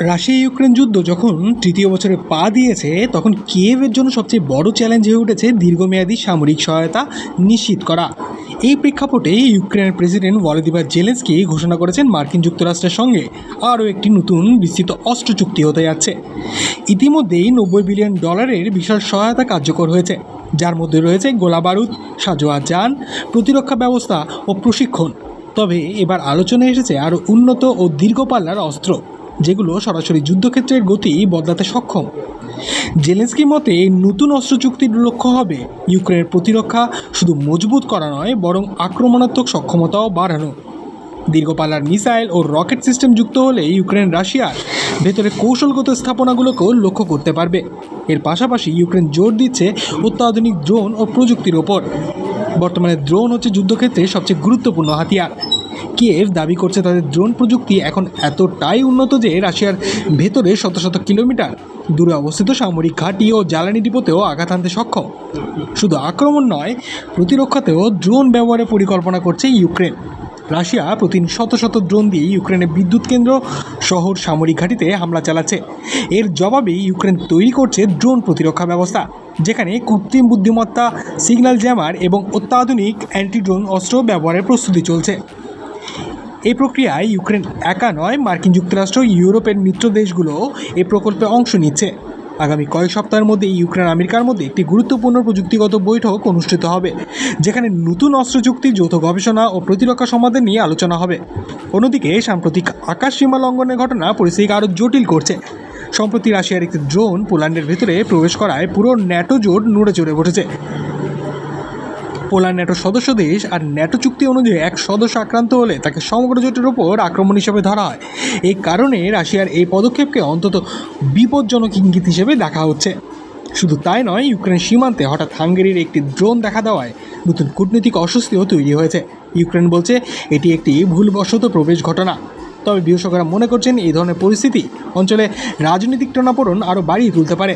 Russia Ukraine যুদ্ধ যখন তৃতীয় বছরে পা দিয়েছে, তখন কিয়েভের জন্য সবচেয়ে বড় চ্যালেঞ্জ হয়ে উঠেছে দীর্ঘমেয়াদী সামরিক সহায়তা নিশ্চিত করা। এই প্রেক্ষাপটে ইউক্রেনের প্রেসিডেন্ট ভলোদিমির জেলেন্সকি ঘোষণা করেছেন মার্কিন যুক্তরাষ্ট্রের সঙ্গে। আরও একটি নতুন বিস্তৃত অস্ত্র চুক্তি হতে যাচ্ছে। ইতিমধ্যেই নব্বই বিলিয়ন ডলারের বিশাল সহায়তা কার্যকর হয়েছে, যার মধ্যে রয়েছে গোলাবারুদ সাজোয়া যান, প্রতিরক্ষা ব্যবস্থা ও প্রশিক্ষণ। তবে এবার আলোচনায় এসেছে আরও উন্নত ও দীর্ঘপাল্লার অস্ত্র। যেগুলো সরাসরি যুদ্ধক্ষেত্রের গতি বদলাতে সক্ষম। জেলেন্সকির মতে নতুন অস্ত্র চুক্তির লক্ষ্য হবে ইউক্রেনের প্রতিরক্ষা শুধু মজবুত করা নয়, বরং আক্রমণাত্মক সক্ষমতাও বাড়ানো। দীর্ঘপাল্লার মিসাইল ও রকেট সিস্টেম যুক্ত হলে ইউক্রেন রাশিয়ার ভেতরে কৌশলগত স্থাপনাগুলোকেও লক্ষ্য করতে পারবে। এর পাশাপাশি ইউক্রেন জোর দিচ্ছে অত্যাধুনিক ড্রোন ও প্রযুক্তির ওপর। বর্তমানে ড্রোন হচ্ছে যুদ্ধক্ষেত্রে সবচেয়ে গুরুত্বপূর্ণ হাতিয়ার। কিয়েভ দাবি করছে তাদের ড্রোন প্রযুক্তি এখন এতটাই উন্নত যে রাশিয়ার ভেতরে শত শত কিলোমিটার দূরে অবস্থিত সামরিক ঘাঁটি ও জ্বালানি ডিপোতেও আঘাত আনতে সক্ষম। শুধু আক্রমণ নয়, প্রতিরক্ষাতেও ড্রোন ব্যবহারের পরিকল্পনা করছে ইউক্রেন। রাশিয়া প্রতিদিন শত শত ড্রোন দিয়ে ইউক্রেনের বিদ্যুৎ কেন্দ্র, শহর সামরিক ঘাঁটিতে হামলা চালাচ্ছে। এর জবাবে ইউক্রেন তৈরি করছে ড্রোন প্রতিরক্ষা ব্যবস্থা, যেখানে কৃত্রিম বুদ্ধিমত্তা, সিগন্যাল জ্যামার এবং অত্যাধুনিক অ্যান্টি ড্রোন অস্ত্র ব্যবহারের প্রস্তুতি চলছে। এই প্রক্রিয়ায় ইউক্রেন একা নয়, মার্কিন যুক্তরাষ্ট্র, ইউরোপের মিত্র দেশগুলো এই প্রকল্পে অংশ নিচ্ছে। আগামী কয়েক সপ্তাহের মধ্যে ইউক্রেন আমেরিকার মধ্যে একটি গুরুত্বপূর্ণ প্রযুক্তিগত বৈঠক অনুষ্ঠিত হবে, যেখানে নতুন অস্ত্র চুক্তি যৌথ গবেষণা ও প্রতিরক্ষা সমাধান নিয়ে আলোচনা হবে। অন্যদিকে, সাম্প্রতিক আকাশ সীমা লঙ্ঘনের ঘটনা পরিস্থিতিকে আরও জটিল করছে। সম্প্রতি রাশিয়ার একটি ড্রোন পোল্যান্ডের ভেতরে প্রবেশ করায় পুরো ন্যাটো জোট নড়ে চড়ে বসেছে। পোল্যান্ড ন্যাটো সদস্য দেশ আর ন্যাটো চুক্তি অনুযায়ী এক সদস্য আক্রান্ত হলে তাকে সমগ্র জোটের ওপর আক্রমণ হিসেবে ধরা হয়। এই কারণে রাশিয়ার এই পদক্ষেপকে অন্তত বিপজ্জনক ইঙ্গিত হিসেবে দেখা হচ্ছে। শুধু তাই নয়, ইউক্রেন সীমান্তে হঠাৎ হাঙ্গেরির একটি ড্রোন দেখা দেওয়ায় নতুন কূটনৈতিক অস্বস্তিও তৈরি হয়েছে। ইউক্রেন বলছে, এটি একটি ভুলবশত প্রবেশ ঘটনা। তবে বিশেষজ্ঞরা মনে করছেন, এই ধরনের পরিস্থিতি অঞ্চলে রাজনৈতিক টানাপোড়ন আরও বাড়িয়ে তুলতে পারে।